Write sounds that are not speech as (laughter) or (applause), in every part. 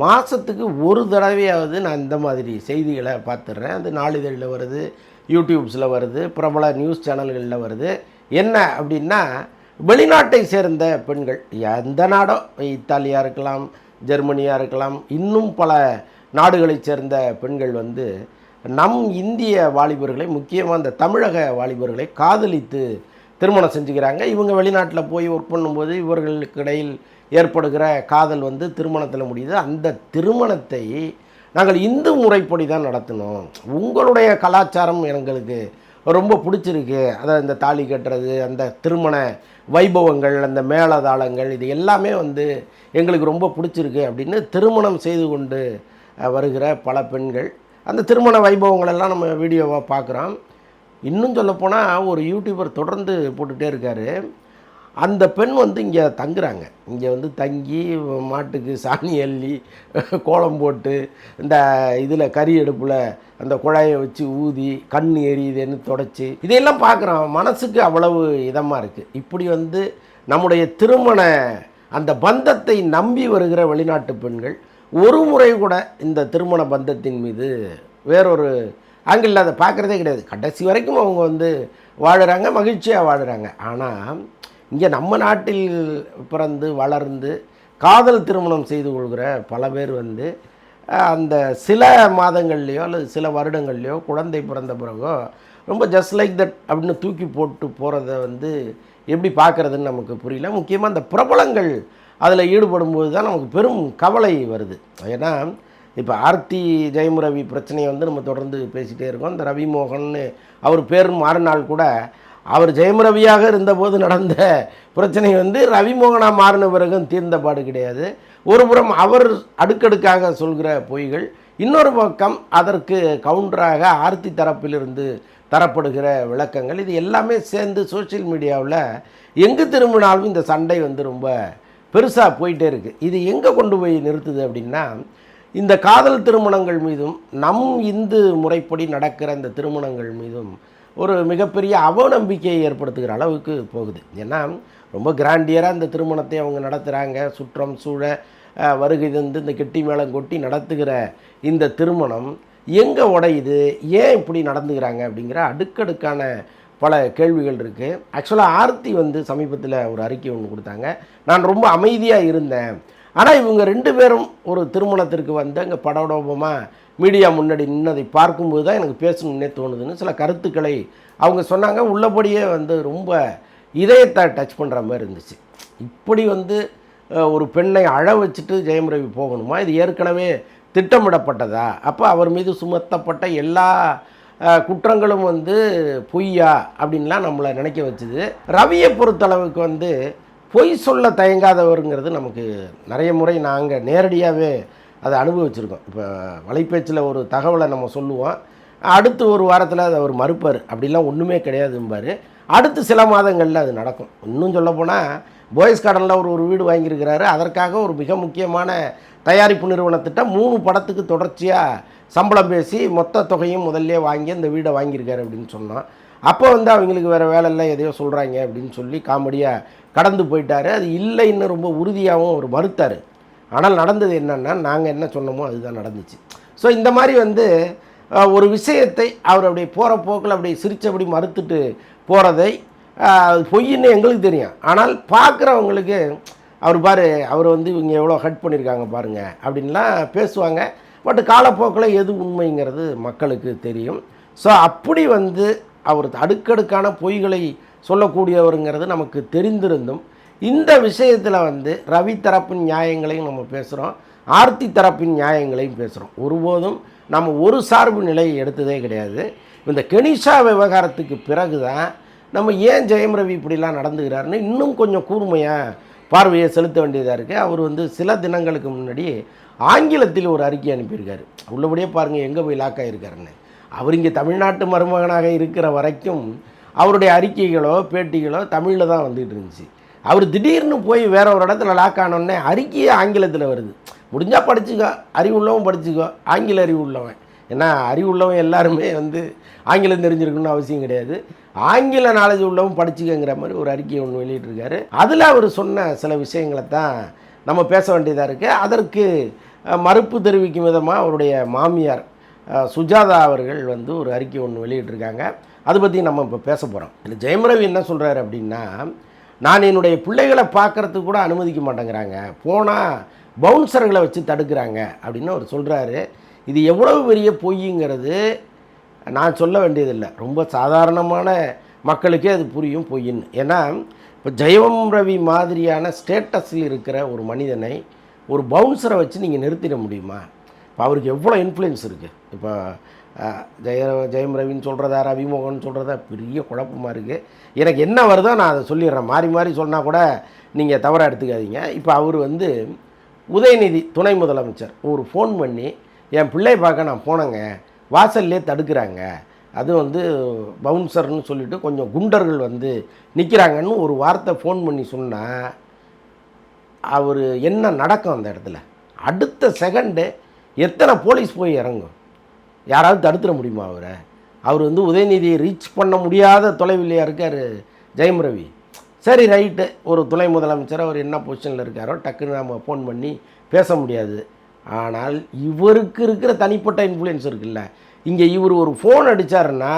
மாதத்துக்கு ஒரு தடவையாவது நான் இந்த மாதிரி செய்திகளை பார்த்துடுறேன். அது நாளிதழில் வருது யூடியூப்ஸில் வருது பிரபல நியூஸ் சேனல்களில் வருது. என்ன அப்படின்னா வெளிநாட்டை சேர்ந்த பெண்கள் எந்த நாடோ இத்தாலியாக இருக்கலாம் ஜெர்மனியாக இருக்கலாம் இன்னும் பல நாடுகளைச் சேர்ந்த பெண்கள் வந்து நம் இந்திய வாலிபர்களை முக்கியமாக இந்த தமிழக வாலிபர்களை காதலித்து திருமணம் செஞ்சுக்கிறாங்க. இவங்க வெளிநாட்டில் போய் ஒர்க் பண்ணும்போது இவர்களுக்கு இடையில் ஏற்படுகிற காதல் வந்து திருமணத்தில் முடியுது. அந்த திருமணத்தை நாங்கள் இந்து முறைப்படி தான் நடத்தினோம். உங்களுடைய கலாச்சாரம் எங்களுக்கு ரொம்ப பிடிச்சிருக்கு. அதாவது இந்த தாலி கட்டுறது அந்த திருமண வைபவங்கள் அந்த மேளதாளங்கள் இது எல்லாமே வந்து எங்களுக்கு ரொம்ப பிடிச்சிருக்கு அப்படின்னு திருமணம் செய்து கொண்டு வருகிற பல பெண்கள். அந்த திருமண வைபவங்களெல்லாம் நம்ம வீடியோவாக பார்க்குறோம் இன்னும் சொல்லப்போனால் ஒரு யூடியூபர் தொடர்ந்து போட்டுகிட்டே இருக்காரு. அந்த பெண் வந்து இங்கே தங்குறாங்க. இங்கே வந்து தங்கி மாட்டுக்கு சாணி அள்ளி கோலம் போட்டு இந்த இதில் கறி அடுப்பில் அந்த குழாயை வச்சு ஊதி கண் எரியுதுன்னு தொடச்சி. இதையெல்லாம் பார்க்குறோம். மனசுக்கு அவ்வளவு இதமாக இருக்குது இப்படி வந்து நம்முடைய திருமண அந்த பந்தத்தை நம்பி வருகிற வெளிநாட்டு பெண்கள் ஒரு முறை கூட இந்த திருமண பந்தத்தின் மீது வேறொரு ஆங்கிளில் அதை பார்க்குறதே கிடையாது. கடைசி வரைக்கும் அவங்க வந்து வாழுறாங்க மகிழ்ச்சியாக வாழுறாங்க. ஆனால் இங்கே நம்ம நாட்டில் பிறந்து வளர்ந்து காதல் திருமணம் செய்து கொள்கிற பல பேர் வந்து அந்த சில மாதங்கள்லேயோ அல்லது சில வருடங்கள்லையோ குழந்தை பிறந்த பிறகோ ரொம்ப ஜஸ்ட் லைக் தட் அப்படின்னு தூக்கி போட்டு போகிறத வந்து எப்படி பார்க்குறதுன்னு நமக்கு புரியல. முக்கியமாக அந்த பிரபலங்கள் அதில் ஈடுபடும் போது தான் நமக்கு பெரும் கவலை வருது. ஏன்னா இப்போ ஆர்த்தி ஜெயம் ரவி பிரச்சனையை வந்து நம்ம தொடர்ந்து பேசிகிட்டே இருக்கோம். இந்த ரவி மோகன்னு அவர் பேர் மாறினால் கூட அவர் ஜெயம் ரவியாக இருந்தபோது நடந்த பிரச்சனை வந்து ரவிமோகனாக மாறின பிறகும் தீர்ந்த பாடு கிடையாது. ஒருபுறம் அவர் அடுக்கடுக்காக சொல்கிற பொய்கள் இன்னொரு பக்கம் அதற்கு கவுண்டராக ஆர்த்தி தரப்பிலிருந்து தரப்படுகிற விளக்கங்கள் இது எல்லாமே சேர்ந்து சோஷியல் மீடியாவில் எங்கு திரும்பினாலும் இந்த சண்டை வந்து ரொம்ப பெருசாக போயிட்டே இருக்குது இது எங்கே கொண்டு போய் நிறுத்துது அப்படின்னா இந்த காதல் திருமணங்கள் மீதும் நம் இந்து முறைப்படி நடக்கிற இந்த திருமணங்கள் மீதும் ஒரு மிகப்பெரிய அவநம்பிக்கையை ஏற்படுத்துகிற அளவுக்கு போகுது. ஏன்னா ரொம்ப கிராண்டியராக இந்த திருமணத்தை அவங்க நடத்துகிறாங்க சுற்றம் சூழ வருகை தந்து இந்த கெட்டி மேளம் கொட்டி நடத்துகிற இந்த திருமணம் எங்கே உடையுது? ஏன் இப்படி நடந்துக்கிறாங்க அப்படிங்கிற அடுக்கடுக்கான பல கேள்விகள் இருக்குது ஆக்சுவலாக ஆர்த்தி வந்து சமீபத்தில் ஒரு அறிக்கை ஒன்று கொடுத்தாங்க. நான் ரொம்ப அமைதியாக இருந்தேன். ஆனால் இவங்க ரெண்டு பேரும் ஒரு திருமணத்திற்கு வந்து அங்கே படோடோபமாக மீடியா முன்னாடி நின்னதை பார்க்கும்போது தான் எனக்கு பேசணும்னே தோணுதுன்னு சில கருத்துக்களை அவங்க சொன்னாங்க. உள்ளபடியே வந்து ரொம்ப இதயத்தை டச் பண்ணுற மாதிரி இருந்துச்சு. இப்படி வந்து ஒரு பெண்ணை அழ வச்சுட்டு ஜெயம் ரவி போகணுமா? இது ஏற்கனவே திட்டமிடப்பட்டதா? அப்போ அவர் மீது சுமத்தப்பட்ட எல்லா குற்றங்களும் வந்து பொய்யா? அப்படின்லாம் நம்மளை நினைக்க வச்சுது. ரவியை பொறுத்தளவுக்கு வந்து பொய் சொல்ல தயங்காதவருங்கிறது நமக்கு நிறைய முறை நாங்கள் நேரடியாகவே அதை அனுபவிச்சிருக்கோம். இப்போ வலைப்பேச்சில் ஒரு தகவலை நம்ம சொல்லுவோம். அடுத்து ஒரு வாரத்தில் அதை அவர் மறுப்பார். அப்படிலாம் ஒன்றுமே கிடையாதும்பார். அடுத்து சில மாதங்களில் அது நடக்கும். இன்னும் சொல்லப்போனால் போய்ஸ் கார்டனில் ஒரு ஒரு வீடு வாங்கியிருக்கிறாரு. அதற்காக ஒரு மிக முக்கியமான தயாரிப்பு நிறுவனத்திட்ட மூணு படத்துக்கு தொடர்ச்சியாக சம்பளம் பேசி மொத்த தொகையும் முதல்ல வாங்கி அந்த வீடை வாங்கியிருக்காரு அப்படின்னு சொன்னோம் அப்போ வந்து அவங்களுக்கு வேறு வேலை இல்லை எதையோ சொல்கிறாங்க அப்படின்னு சொல்லி காமெடியாக கடந்து போயிட்டார். அது இல்லைன்னு ரொம்ப உறுதியாகவும் அவர் மறுத்தார். ஆனால் நடந்தது என்னென்னா நாங்கள் என்ன சொன்னோமோ அதுதான் நடந்துச்சு. ஸோ இந்த மாதிரி வந்து ஒரு விஷயத்தை அவர் அப்படியே போகிற போக்கில் அப்படியே சிரித்தபடி மறுத்துட்டு போகிறதை பொய்ன்னு எங்களுக்கு தெரியும். ஆனால் பார்க்குறவங்களுக்கு அவர் பாரு அவர் வந்து இவங்க எவ்வளோ ஹட் பண்ணியிருக்காங்க பாருங்க அப்படின்லாம் பேசுவாங்க. பட் காலப்போக்கில் எது உண்மைங்கிறது மக்களுக்கு தெரியும். ஸோ அப்படி வந்து அவர் அடுக்கடுக்கான பொய்களை சொல்லக்கூடியவருங்கிறது நமக்கு தெரிந்திருந்தும் இந்த விஷயத்தில் வந்து ரவி தரப்பின் நியாயங்களையும் நம்ம பேசுகிறோம் ஆர்த்தி தரப்பின் நியாயங்களையும் பேசுகிறோம் ஒருபோதும் நம்ம ஒரு சார்பு நிலையை எடுத்ததே கிடையாது. இந்த கெனிஷா விவகாரத்துக்கு பிறகு தான் நம்ம ஏன் ஜெயம் ரவி இப்படிலாம் நடந்துக்கிறாருன்னு இன்னும் கொஞ்சம் கூர்மையாக பார்வையை செலுத்த வேண்டியதாக இருக்குது அவர் வந்து சில தினங்களுக்கு முன்னாடி ஆங்கிலத்தில் ஒரு அறிக்கை அனுப்பியிருக்காரு. உள்ளபடியே பாருங்கள் எங்கே போய் லாக் ஆகியிருக்காருன்னு அவர் இங்கே தமிழ்நாட்டு மருமகனாக இருக்கிற வரைக்கும் அவருடைய அறிக்கைகளோ பேட்டிகளோ தமிழில் தான் வந்துகிட்டு இருந்துச்சு. அவர் திடீர்னு போய் வேற ஒரு இடத்துல லாக் ஆனோடனே அறிக்கையே ஆங்கிலத்தில் வருது. முடிஞ்சால் படிச்சுக்கோ அறிவுள்ளவன் படிச்சுக்கோ ஆங்கில அறிவு உள்ளவன். ஏன்னா அறிவு உள்ளவன் எல்லாருமே வந்து ஆங்கிலம் தெரிஞ்சிருக்கணும்னு அவசியம் கிடையாது. ஆங்கில நாலேஜ் உள்ளவன் படிச்சுக்கங்கிற மாதிரி ஒரு அறிக்கையை ஒன்று வெளியிட்டிருக்காரு. அதில் அவர் சொன்ன சில விஷயங்களை தான் நம்ம பேச வேண்டியதாக இருக்குது அதற்கு மறுப்பு தெரிவிக்கும் விதமாக அவருடைய மாமியார் சுஜாதா அவர்கள் வந்து ஒரு அறிக்கை ஒன்று வெளியிட்டிருக்காங்க. அதை பற்றி நம்ம இப்போ பேச போகிறோம் இல்லை ஜெயம் ரவி என்ன சொல்கிறாரு அப்படின்னா நான் என்னுடைய பிள்ளைகளை பார்க்கறதுக்கு கூட அனுமதிக்க மாட்டேங்கிறாங்க. போனால் பவுன்சர்களை வச்சு தடுக்கிறாங்க அப்படின்னு அவர் சொல்கிறாரு இது எவ்வளவு பெரிய பொய்ங்கிறது நான் சொல்ல வேண்டியதில்லை. ரொம்ப சாதாரணமான மக்களுக்கே அது புரியும் பொய்ன்னு. ஏன்னா இப்போ ஜெயவம் ரவி மாதிரியான ஸ்டேட்டஸில் இருக்கிற ஒரு மனிதனை ஒரு பவுன்சரை வச்சு நீங்கள் நிறுத்திட முடியுமா? இப்போ அவருக்கு எவ்வளோ இன்ஃப்ளூயன்ஸ் இருக்குது இப்போ ஜெய ஜெயம் ரவின்னு சொல்கிறதா ரவிமோகன் சொல்கிறதா பெரிய குழப்பமாக இருக்குது எனக்கு என்ன வருதோ நான் அதை சொல்லிடுறேன். மாறி மாறி சொன்னால் கூட நீங்கள் தவறாக எடுத்துக்காதீங்க. இப்போ அவர் வந்து உதயநிதி துணை முதலமைச்சர் ஒரு ஃபோன் பண்ணி என் பிள்ளை பார்க்க நான் போனேங்க. வாசல்லே தடுக்கிறாங்க. அது வந்து பவுன்சர்னு சொல்லிட்டு கொஞ்சம் குண்டர்கள் வந்து நிற்கிறாங்கன்னு ஒரு வார்த்தை ஃபோன் பண்ணி சொன்னால் அவர் என்ன நடக்கும் அந்த இடத்துல? அடுத்த செகண்டு எத்தனை போலீஸ் போய் இறங்கும்? யாராவது தடுத்துட முடியுமா அவரை? அவர் வந்து உதயநிதியை ரீச் பண்ண முடியாத தொலைவில்லையா இருக்கார் ஜெயம் ரவி. சரி ரைட்டு ஒரு துணை முதலமைச்சர் அவர் என்ன பொசிஷனில் இருக்காரோ டக்குன்னு நம்ம ஃபோன் பண்ணி பேச முடியாது. ஆனால் இவருக்கு இருக்கிற தனிப்பட்ட இன்ஃப்ளூயன்ஸ் இருக்குல்ல. இங்கே இவர் ஒரு ஃபோன் அடித்தாருன்னா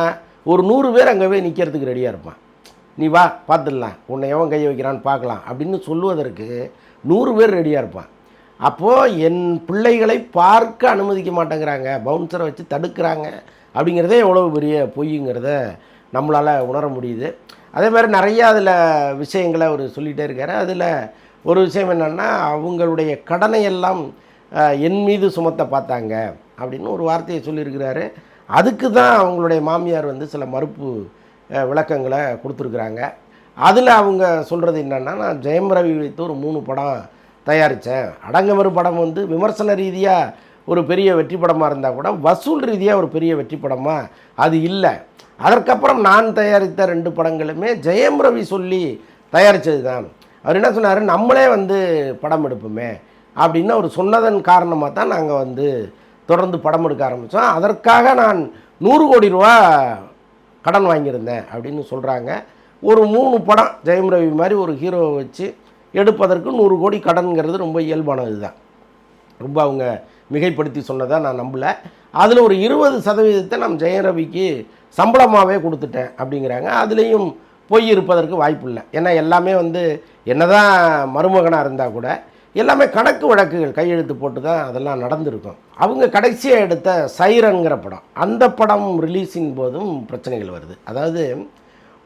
ஒரு நூறு பேர் அங்கே போய் நிற்கிறதுக்கு ரெடியாக இருப்பான். நீ வா பார்த்துடலாம். உன்னை எவன் கை வைக்கிறான்னு பார்க்கலாம் அப்படின்னு சொல்லுவதற்கு நூறு பேர் ரெடியாக இருப்பான். அப்போது என் பிள்ளைகளை பார்க்க அனுமதிக்க மாட்டேங்கிறாங்க. பவுன்சரை வச்சு தடுக்கிறாங்க. அப்படிங்கிறதே எவ்வளோ பெரிய பொய்யுங்கிறத நம்மளால் உணர முடியுது. அதே மாதிரி நிறையா அதில் விஷயங்களை அவர் சொல்லிகிட்டே இருக்கார். அதில் ஒரு விஷயம் என்னென்னா அவங்களுடைய கடனை எல்லாம் என் மீது சுமத்த பார்த்தாங்க அப்படின்னு ஒரு வார்த்தையை சொல்லியிருக்கிறாரு. அதுக்கு தான் அவங்களுடைய மாமியார் வந்து சில மறுப்பு விளக்கங்களை கொடுத்துருக்குறாங்க. அதில் அவங்க சொல்கிறது என்னென்னா நான் ஜெயம் ரவி வைத்து ஒரு மூணு படம் தயாரித்தேன் அடங்கமறு படம் வந்து விமர்சன ரீதியாக ஒரு பெரிய வெற்றி படமாக இருந்தால் கூட வசூல் ரீதியாக ஒரு பெரிய வெற்றி படமாக அது இல்லை. அதற்கப்புறம் நான் தயாரித்த ரெண்டு படங்களுமே ஜெயம் ரவி சொல்லி தயாரித்தது தான் அவர் என்ன சொன்னார்? நம்மளே வந்து படம் எடுப்போமே அப்படின்னு அவர் சொன்னதன் காரணமாக தான் நாங்கள் வந்து தொடர்ந்து படம் எடுக்க ஆரம்பித்தோம் அதற்காக நான் நூறு கோடி ரூபா கடன் வாங்கியிருந்தேன் அப்படின்னு சொல்கிறாங்க ஒரு மூணு படம் ஜெயம் ரவி மாதிரி ஒரு ஹீரோவை வச்சு எடுப்பதற்கு நூறு கோடி கடன்கிறது ரொம்ப இயல்பானது தான் ரொம்ப அவங்க மிகைப்படுத்தி சொன்னதாக நான் நம்பலை. அதில் ஒரு இருபது சதவீதத்தை நம் ஜெயம் ரவிக்கு சம்பளமாகவே கொடுத்துட்டேன் அப்படிங்கிறாங்க. அதுலேயும் பொய் இருப்பதற்கு வாய்ப்பு இல்லை. ஏன்னா எல்லாமே வந்து என்ன தான் மருமகனாக இருந்தால் கூட எல்லாமே கணக்கு வழக்குகள் கையெழுத்து போட்டு தான் அதெல்லாம் நடந்திருக்கும். அவங்க கடைசியாக எடுத்த சைரன்கிற படம். அந்த படம் ரிலீஸின் போதும் பிரச்சனைகள் வருது. அதாவது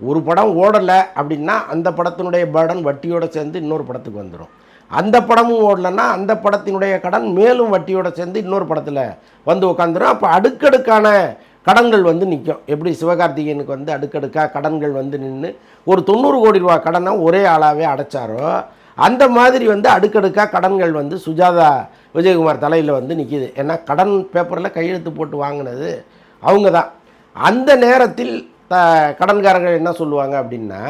ஒரு படம் ஓடலை அப்படின்னா அந்த படத்தினுடைய பேர்டன் வட்டியோடு சேர்ந்து இன்னொரு படத்துக்கு வந்துடும் அந்த படமும் ஓடலன்னா அந்த படத்தினுடைய கடன் மேலும் வட்டியோட சேர்ந்து இன்னொரு படத்தில் வந்து உட்காந்துரும் அப்போ அடுக்கடுக்கான கடன்கள் வந்து நிற்கும் எப்படி சிவகார்த்திகேயனுக்கு வந்து அடுக்கடுக்காக கடன்கள் வந்து நின்று ஒரு தொண்ணூறு கோடி ரூபா கடனை ஒரே ஆளாகவே அடைச்சாரோ அந்த மாதிரி வந்து அடுக்கடுக்காக கடன்கள் வந்து சுஜாதா விஜயகுமார் தலையில் வந்து நிற்கிது ஏன்னா கடன் பேப்பரில் கையெழுத்து போட்டு வாங்கினது அவங்க தான் அந்த நேரத்தில் த கடன்காரர்கள் என்ன சொல்லுவாங்க அப்படின்னா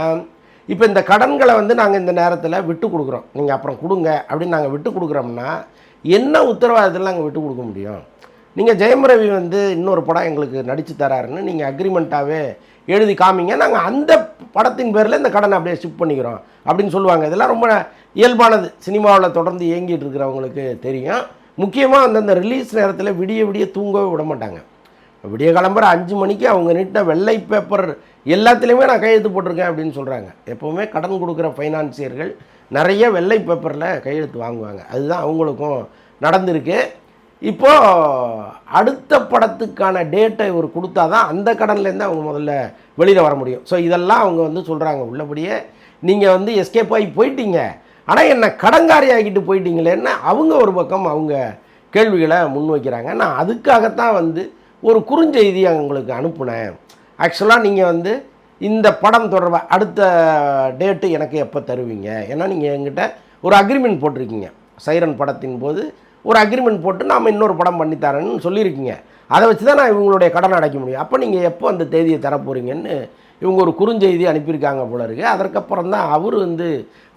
இப்போ இந்த கடன்களை வந்து நாங்கள் இந்த நேரத்தில் விட்டு கொடுக்குறோம். நீங்கள் அப்புறம் கொடுங்க அப்படின்னு நாங்கள் விட்டு கொடுக்குறோம்னா என்ன உத்தரவாதத்தில் நாங்கள் விட்டு கொடுக்க முடியும்? நீங்கள் ஜெயம் ரவி வந்து இன்னொரு படம் எங்களுக்கு நடித்து தராருன்னு நீங்கள் அக்ரிமெண்ட்டாகவே எழுதி காமிங்க. நாங்கள் அந்த படத்தின் பேரில் இந்த கடனை அப்படியே ஷிஃப்ட் பண்ணிக்கிறோம் அப்படின்னு சொல்லுவாங்க. இதெல்லாம் ரொம்ப இயல்பானது. சினிமாவில் தொடர்ந்து இயங்கிட்டு இருக்கிறவங்களுக்கு தெரியும். முக்கியமாக அந்தந்த ரிலீஸ் நேரத்தில் விடிய விடிய தூங்கவே விட மாட்டாங்க. விடிய கிளம்புற அஞ்சு மணிக்கு அவங்க நீட்ட வெள்ளை பேப்பர் எல்லாத்துலேயுமே நான் கையெழுத்து போட்டிருக்கேன் அப்படின்னு சொல்கிறாங்க எப்போவுமே கடன் கொடுக்குற ஃபைனான்சியர்கள் நிறைய வெள்ளை பேப்பரில் கையெழுத்து வாங்குவாங்க. அதுதான் அவங்களுக்கும் நடந்திருக்கு. இப்போது அடுத்த படத்துக்கான டேட்டை இவர் கொடுத்தா தான் அந்த கடன்லேருந்து அவங்க முதல்ல வெளியில் வர முடியும். ஸோ இதெல்லாம் அவங்க வந்து சொல்கிறாங்க உள்ளபடியே. நீங்கள் வந்து எஸ்கேப் ஆகி போயிட்டீங்க. ஆனால் என்னை கடங்காரி ஆகிட்டு போயிட்டீங்களேன்னு அவங்க ஒரு பக்கம் அவங்க கேள்விகளை முன்வைக்கிறாங்க. நான் அதுக்காகத்தான் வந்து ஒரு குறுஞ்செய்தியை உங்களுக்கு அனுப்புனேன். ஆக்சுவலாக நீங்கள் வந்து இந்த படம் தொடர்பாக அடுத்த டேட்டு எனக்கு எப்போ தருவீங்க? ஏன்னா நீங்கள் என்கிட்ட ஒரு அக்ரிமெண்ட் போட்டிருக்கீங்க. சைரன் படத்தின் போது ஒரு அக்ரிமெண்ட் போட்டு நாம் இன்னொரு படம் பண்ணித்தரேன்னு சொல்லியிருக்கீங்க. அதை வச்சு தான் நான் இவங்களுடைய கடன் அடைக்க முடியும். அப்போ நீங்கள் எப்போ அந்த தேதியை தரப்போகிறீங்கன்னு இவங்க ஒரு குறுஞ்செய்தி அனுப்பியிருக்காங்க போல இருக்குது அதற்கப்புறம் தான் அவர் வந்து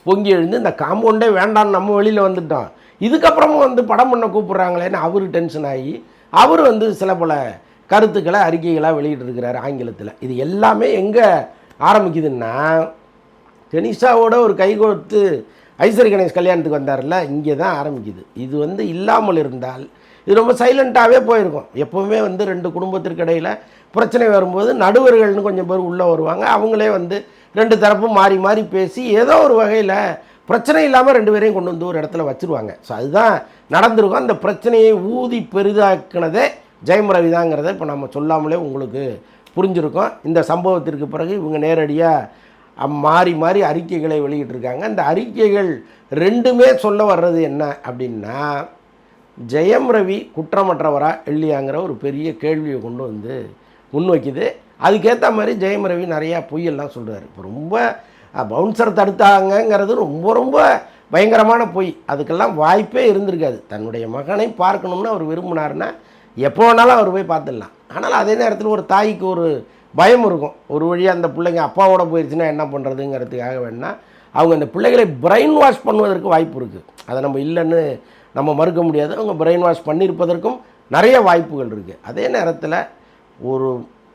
பொங்கி எழுந்து இந்த காம்பவுண்டே வேண்டான்னு நம்ம வெளியில் வந்துட்டோம். இதுக்கப்புறமும் வந்து படம் பண்ண கூப்பிட்றாங்களேன்னு அவர் டென்ஷன் ஆகி அவர் வந்து சில பல கருத்துக்களை அறிக்கைகளாக வெளியிட்டிருக்கிறார் ஆங்கிலத்தில். இது எல்லாமே எங்கே ஆரம்பிக்குதுன்னா டெனிஷாவோட ஒரு கைகோர்த்து ஐஸ்வரி கணேஷ் கல்யாணத்துக்கு வந்தார்ல இங்கே தான் ஆரம்பிக்குது. இது வந்து இல்லாமல் இருந்தால் இது ரொம்ப சைலண்ட்டாகவே போயிருக்கும். எப்போவுமே வந்து ரெண்டு குடும்பத்திற்கு இடையில் பிரச்சனை வரும்போது நடுவர்கள்னு கொஞ்சம் பேர் உள்ளே வருவாங்க. அவங்களே வந்து ரெண்டு தரப்பும் மாறி மாறி பேசி ஏதோ ஒரு வகையில் பிரச்சனை இல்லாமல் ரெண்டு பேரையும் கொண்டு வந்து ஒரு இடத்துல வச்சுருவாங்க. ஸோ அதுதான் நடந்திருக்கும். அந்த பிரச்சனையை ஊதி பெரிதாக்கினதே ஜெயம் ரவி தாங்கிறத இப்போ நம்ம சொல்லாமலே உங்களுக்கு புரிஞ்சிருக்கோம். இந்த சம்பவத்திற்கு பிறகு இவங்க நேரடியாக மாறி மாறி அறிக்கைகளை வெளியிட்டிருக்காங்க. அந்த அறிக்கைகள் ரெண்டுமே சொல்ல வர்றது என்ன அப்படின்னா ஜெயம் ரவி குற்றமற்றவரா இல்லையாங்கிற ஒரு பெரிய கேள்வியை கொண்டு வந்து முன்வைக்குது. அதுக்கேற்ற மாதிரி ஜெயம் ரவி நிறையா பொய்யெல்லாம் சொல்கிறார் இப்போ ரொம்ப பவுன்சர் தடுத்தாங்கங்கிறது ரொம்ப ரொம்ப பயங்கரமான பொய். அதுக்கெல்லாம் வாய்ப்பே இருந்திருக்காது. தன்னுடைய மகனை பார்க்கணும்னு அவர் விரும்பினாருன்னா எப்போ வேணாலும் அவர் போய் பார்த்துடலாம். ஆனால் அதே நேரத்தில் ஒரு தாய்க்கு ஒரு பயம் இருக்கும். ஒரு வழியாக அந்த பிள்ளைங்க அப்பாவோட போயிடுச்சுன்னா என்ன பண்ணுறதுங்கிறதுக்காக வேணா அவங்க அந்த பிள்ளைகளை பிரெயின் வாஷ் பண்ணுவதற்கு வாய்ப்பு இருக்குது அதை நம்ம இல்லைன்னு நம்ம மறுக்க முடியாது. அவங்க பிரெயின் வாஷ் பண்ணியிருப்பதற்கும் நிறைய வாய்ப்புகள் இருக்குது அதே நேரத்தில் ஒரு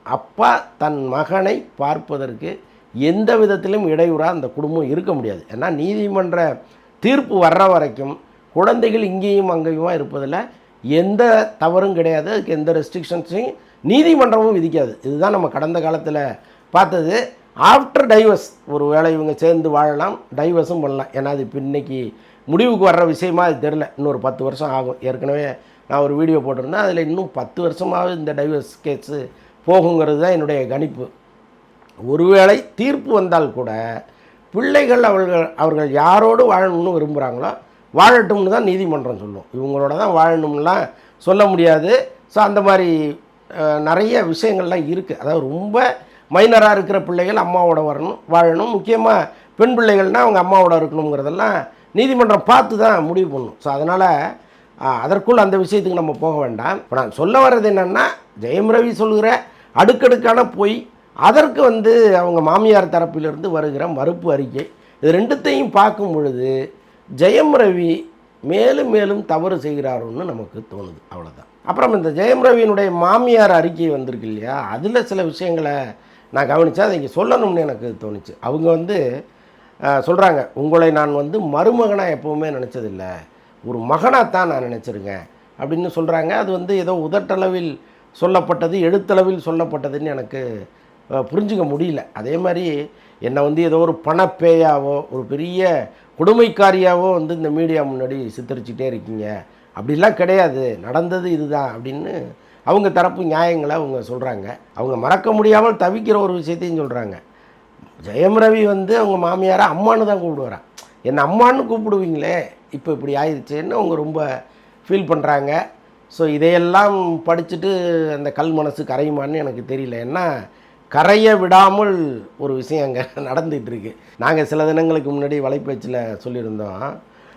அப்பா தன் மகனை பார்ப்பதற்கு எந்த விதத்திலும் இடையூறாக அந்த குடும்பம் இருக்க முடியாது. ஏன்னா நீதிமன்ற தீர்ப்பு வர்ற வரைக்கும் குழந்தைகள் இங்கேயும் அங்கேயுமா இருப்பதில் எந்த தவறும் கிடையாது. அதுக்கு எந்த ரெஸ்ட்ரிக்ஷன்ஸையும் நீதிமன்றமும் விதிக்காது. இதுதான் நம்ம கடந்த காலத்தில் பார்த்தது. ஆஃப்டர் டைவர்ஸ் ஒரு வேளை இவங்க சேர்ந்து வாழலாம் டைவர்ஸும் பண்ணலாம். ஏன்னா அது இப்போ இன்னைக்கு முடிவுக்கு வர்ற விஷயமா அது தெரில இன்னொரு பத்து வருஷம் ஆகும். ஏற்கனவே நான் ஒரு வீடியோ போட்டிருந்தேன். அதில் இன்னும் பத்து வருஷமாவது இந்த டைவர்ஸ் கேஸு போகுங்கிறது தான் என்னுடைய கணிப்பு. ஒருவேளை தீர்ப்பு வந்தால் கூட பிள்ளைகள் அவர்கள் அவர்கள் யாரோடு வாழணும்னு விரும்புகிறாங்களோ வாழட்டும்னு தான் நீதிமன்றம் சொல்லும். இவங்களோட தான் வாழணும்லாம் சொல்ல முடியாது. ஸோ அந்த மாதிரி நிறைய விஷயங்கள்லாம் இருக்குது அதாவது ரொம்ப மைனராக இருக்கிற பிள்ளைகள் அம்மாவோட வரணும் வாழணும். முக்கியமாக பெண் பிள்ளைகள்னால் அவங்க அம்மாவோட இருக்கணுங்கிறதெல்லாம் நீதிமன்றம் பார்த்து தான் முடிவு பண்ணும். ஸோ அதனால் அதற்குள் அந்த விஷயத்துக்கு நம்ம போக வேண்டாம். இப்போ நான் சொல்ல வர்றது என்னென்னா ஜெயம் ரவி சொல்கிற அடுக்கடுக்கான பொய் அதற்கு வந்து அவங்க மாமியார் தரப்பிலிருந்து வருகிற மறுப்பு அறிக்கை. இது ரெண்டுத்தையும் பார்க்கும் பொழுது ஜெயம் ரவி மேலும் மேலும் தவறு செய்கிறாருன்னு நமக்கு தோணுது. அவ்வளோதான் அப்புறம் இந்த ஜெயம் ரவியினுடைய மாமியார் அறிக்கை வந்திருக்கு இல்லையா? அதில் சில விஷயங்களை நான் கவனித்தேன் அதை இங்கே சொல்லணும்னு எனக்கு தோணுச்சு. அவங்க வந்து சொல்கிறாங்க உங்களை நான் வந்து மருமகனாக எப்போவுமே நினச்சதில்ல. ஒரு மகனாக தான் நான் நினச்சிருக்கேன். அப்படின்னு சொல்கிறாங்க அது வந்து ஏதோ உதட்டளவில் சொல்லப்பட்டது எழுத்தளவில் சொல்லப்பட்டதுன்னு எனக்கு புரிஞ்சுக்க முடியல. அதே மாதிரி என்னை வந்து ஏதோ ஒரு பணப்பேயாவோ ஒரு பெரிய கொடுமைக்காரியாவோ வந்து இந்த மீடியா முன்னாடி சித்தரிச்சுட்டே இருக்கீங்க. அப்படிலாம் கிடையாது. நடந்தது இதுதான் அப்படின்னு அவங்க தரப்பு நியாயங்களை அவங்க சொல்கிறாங்க அவங்க மறக்க முடியாமல் தவிக்கிற ஒரு விஷயத்தையும் சொல்கிறாங்க ஜெயம் ரவி வந்து அவங்க மாமியாரை அம்மான்னு தான் கூப்பிடுவாரான் என்னை அம்மான்னு கூப்பிடுவீங்களே இப்போ இப்படி ஆயிடுச்சுன்னு அவங்க ரொம்ப ஃபீல் பண்ணுறாங்க ஸோ இதையெல்லாம் படிச்சுட்டு அந்த கல் மனசு கரையுமான்னு எனக்கு தெரியல. ஏன்னா கரைய விடாமல் ஒரு விஷயம் அங்கே (laughs) நடந்துகிட்ருக்கு. நாங்கள் சில தினங்களுக்கு முன்னாடி வலைப்பேச்சில் சொல்லியிருந்தோம்.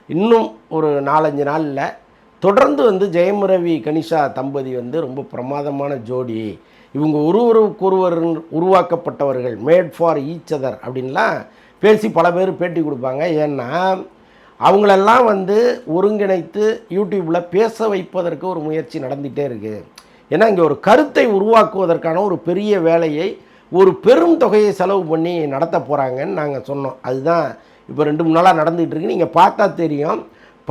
இன்னும் ஒரு நாலஞ்சு நாளில் தொடர்ந்து வந்து ஜெயம் ரவி கனிஷா தம்பதி வந்து ரொம்ப பிரமாதமான ஜோடி. இவங்க ஒருவருக்கொருவர் உருவாக்கப்பட்டவர்கள். மேட் ஃபார் ஈச் அதர் அப்படின்லாம் பேசி பல பேர் பேட்டி கொடுப்பாங்க. ஏன்னா அவங்களெல்லாம் வந்து ஒருங்கிணைத்து யூடியூப்பில் பேச வைப்பதற்கு ஒரு முயற்சி நடந்துகிட்டே இருக்குது ஏன்னா இங்கே ஒரு கருத்தை உருவாக்குவதற்கான ஒரு பெரிய வேலையை ஒரு பெரும் தொகையை செலவு பண்ணி நடத்த போகிறாங்கன்னு நாங்கள் சொன்னோம். அதுதான் இப்போ ரெண்டு மூணு நாளாக நடந்துகிட்டு இருக்கு. நீங்கள் பார்த்தா தெரியும்.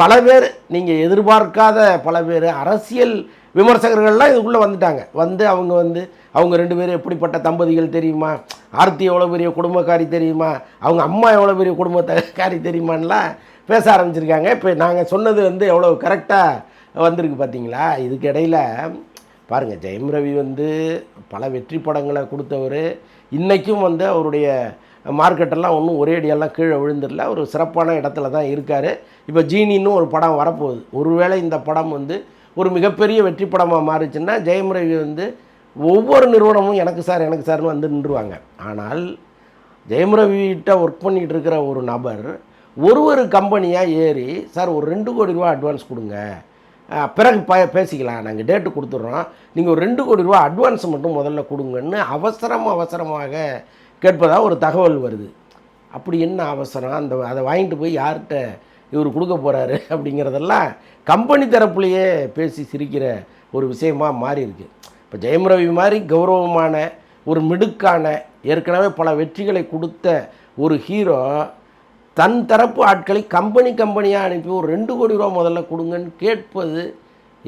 பல பேர் நீங்கள் எதிர்பார்க்காத பல பேர் அரசியல் விமர்சகர்கள்லாம் இதுக்குள்ளே வந்துட்டாங்க. வந்து அவங்க வந்து அவங்க ரெண்டு பேரும் எப்படிப்பட்ட தம்பதிகள் தெரியுமா? ஆர்த்தி எவ்வளோ பெரிய குடும்பக்காரி தெரியுமா? அவங்க அம்மா எவ்வளோ பெரிய குடும்பக்காரி தெரியுமான்லாம் பேச ஆரம்பிச்சிருக்காங்க. இப்போ நாங்கள் சொன்னது வந்து எவ்வளோ கரெக்டாக வந்திருக்கு பார்த்தீங்களா இதுக்கு இடையில் பாருங்கள் ஜெயம் ரவி வந்து பல வெற்றி படங்களை கொடுத்தவர். இன்றைக்கும் வந்து அவருடைய மார்க்கெட்டெல்லாம் ஒன்றும் ஒரே அடியெல்லாம் கீழே விழுந்துடல. ஒரு சிறப்பான இடத்துல தான் இருக்கார். இப்போ ஜீனின்னு ஒரு படம் வரப்போகுது. ஒருவேளை இந்த படம் வந்து ஒரு மிகப்பெரிய வெற்றி படமாக மாறுச்சுன்னா ஜெயம் ரவி வந்து ஒவ்வொரு நிறுவனமும் எனக்கு சார் எனக்கு சார்னு வந்து நின்றுவாங்க. ஆனால் ஜெயம் ரவிகிட்ட ஒர்க் பண்ணிகிட்டு இருக்கிற ஒரு நபர் ஒரு ஒரு கம்பெனியாக ஏறி சார் ஒரு ரெண்டு கோடி ரூபா அட்வான்ஸ் கொடுங்க. பிறகு ப பேசிக்கலாம். நாங்கள் டேட்டு கொடுத்துட்றோம். நீங்கள் ஒரு ரெண்டு கோடி ரூபா அட்வான்ஸ் மட்டும் முதல்ல கொடுங்கன்னு அவசரம் அவசரமாக கேட்பதாக ஒரு தகவல் வருது. அப்படி என்ன அவசரம்? அந்த அதை வாங்கிட்டு போய் யார்கிட்ட இவர் கொடுக்க போகிறாரு (laughs) அப்படிங்கிறதெல்லாம் கம்பெனி தரப்புலையே பேசி சிரிக்கிற ஒரு விஷயமாக மாறி இருக்கு. இப்போ ஜெயம் ரவி மாதிரி கௌரவமான ஒரு மிடுக்கான ஏற்கனவே பல வெற்றிகளை கொடுத்த ஒரு ஹீரோ தன் தரப்பு ஆட்களை கம்பெனி கம்பெனியாக அனுப்பி ஒரு ரெண்டு கோடி ரூபா முதல்ல கொடுங்கன்னு கேட்பது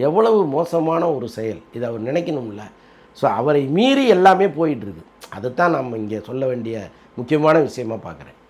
எவ்வளவு மோசமான ஒரு செயல். இதை அவர் நினைக்கணும்ல. ஸோ அவரை மீறி எல்லாமே போயிட்டுருக்கு அதுதான் நம்ம இங்கே சொல்ல வேண்டிய முக்கியமான விஷயமா பார்க்குறேன்.